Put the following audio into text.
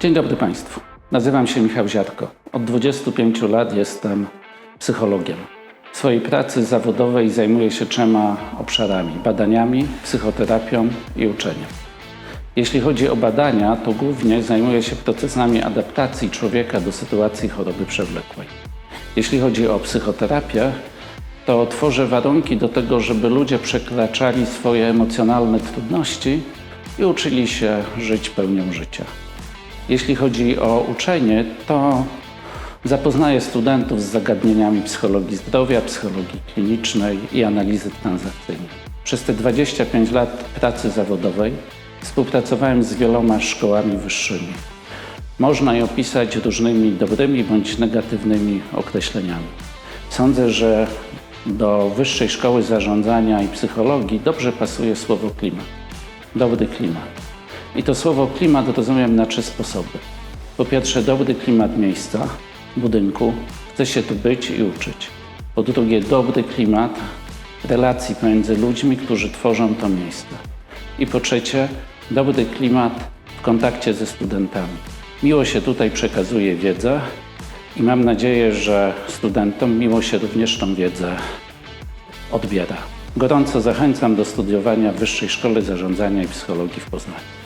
Dzień dobry Państwu. Nazywam się Michał Ziarko. Od 25 lat jestem psychologiem. W swojej pracy zawodowej zajmuję się trzema obszarami: badaniami, psychoterapią i uczeniem. Jeśli chodzi o badania, to głównie zajmuję się procesami adaptacji człowieka do sytuacji choroby przewlekłej. Jeśli chodzi o psychoterapię, to tworzę warunki do tego, żeby ludzie przekraczali swoje emocjonalne trudności i uczyli się żyć pełnią życia. Jeśli chodzi o uczenie, to zapoznaję studentów z zagadnieniami psychologii zdrowia, psychologii klinicznej i analizy transakcyjnej. Przez te 25 lat pracy zawodowej współpracowałem z wieloma szkołami wyższymi. Można je opisać różnymi dobrymi bądź negatywnymi określeniami. Sądzę, że do Wyższej Szkoły Zarządzania i Psychologii dobrze pasuje słowo klimat. Dobry klimat. I to słowo klimat rozumiem na trzy sposoby. Po pierwsze, dobry klimat miejsca, budynku, chce się tu być i uczyć. Po drugie, dobry klimat relacji pomiędzy ludźmi, którzy tworzą to miejsce. I po trzecie, dobry klimat w kontakcie ze studentami. Miło się tutaj przekazuje wiedzę i mam nadzieję, że studentom miło się również tą wiedzę odbiera. Gorąco zachęcam do studiowania w Wyższej Szkole Zarządzania i Psychologii w Poznaniu.